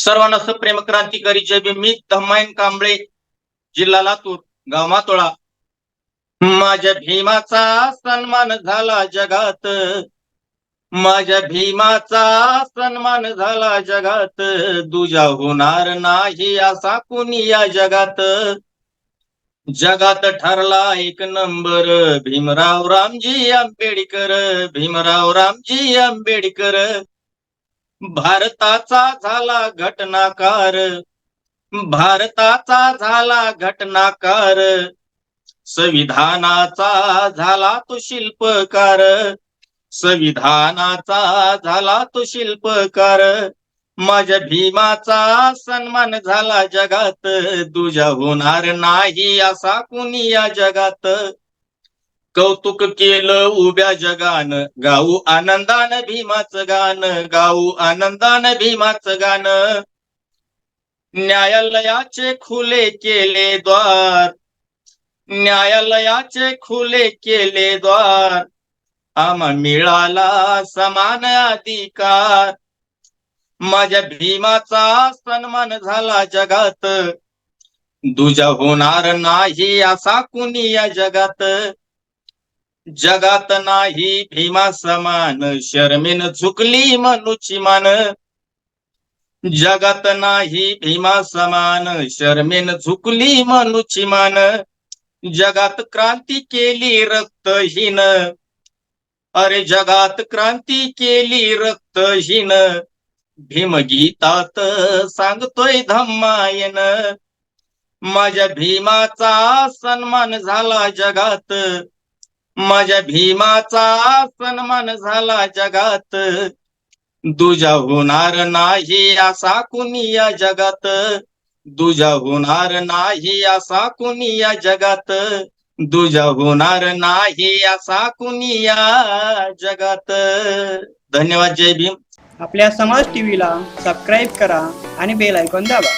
सर्वांना सुप्रेम क्रांतिकारी. जय भीम. मी धम्माईन कांबळे जिल्हा लातूर गाव मातोळा. माझ्या भीमाचा सन्मान झाला जगात. माझ्या भीमाचा सन्मान झाला जगात. दुजा होणार नाही असा कुणी या जगात. जगात ठरला एक नंबर भीमराव रामजी आंबेडकर. भीमराव रामजी आंबेडकर. भारताचा झाला घटनाकार. भारताचा झाला घटनाकार. संविधानाचा झाला तो शिल्पकार. संविधानाचा झाला तो शिल्पकार. माझ्या भीमाचा सन्मान झाला जगात. तुझ्या होणार नाही असा कुणी या जगात. कौतुक केलं उभ्या जगान. गाऊ आनंदान भीमाचं गाण गाऊ आनंदान भीमाचं गाण. न्यायालयाचे खुले केले द्वार. न्यायालयाचे खुले केले द्वार. आम्हा मिळाला समान अधिकार. माझ्या भीमाचा सन्मान झाला जगात. दुजा होणार नाही असा कुणी या जगात? जगात नाही भीमा समान शर्मेन झुकली मनुची मान. जगात नाही भीमा समान शर्मेन झुकली मनुची मान. जगात क्रांती केली रक्तहीन. अरे जगात क्रांती केली रक्तहीन. भीमगीतात सांगतोय धम्मायन. माझ्या भीमाचा सन्मान झाला जगात. माझ्या भीमाचा सन्मान झाला जगात. दुजा होणार नाही असा कुणी या जगात. दुजा होणार नाही असा कुणी या जगात. दुजा होणार नाही असा कुणी या जगात. धन्यवाद जय भीम. आपल्या समाज टीव्हीला सबस्क्राईब करा आणि बेल ऐकून दाबा.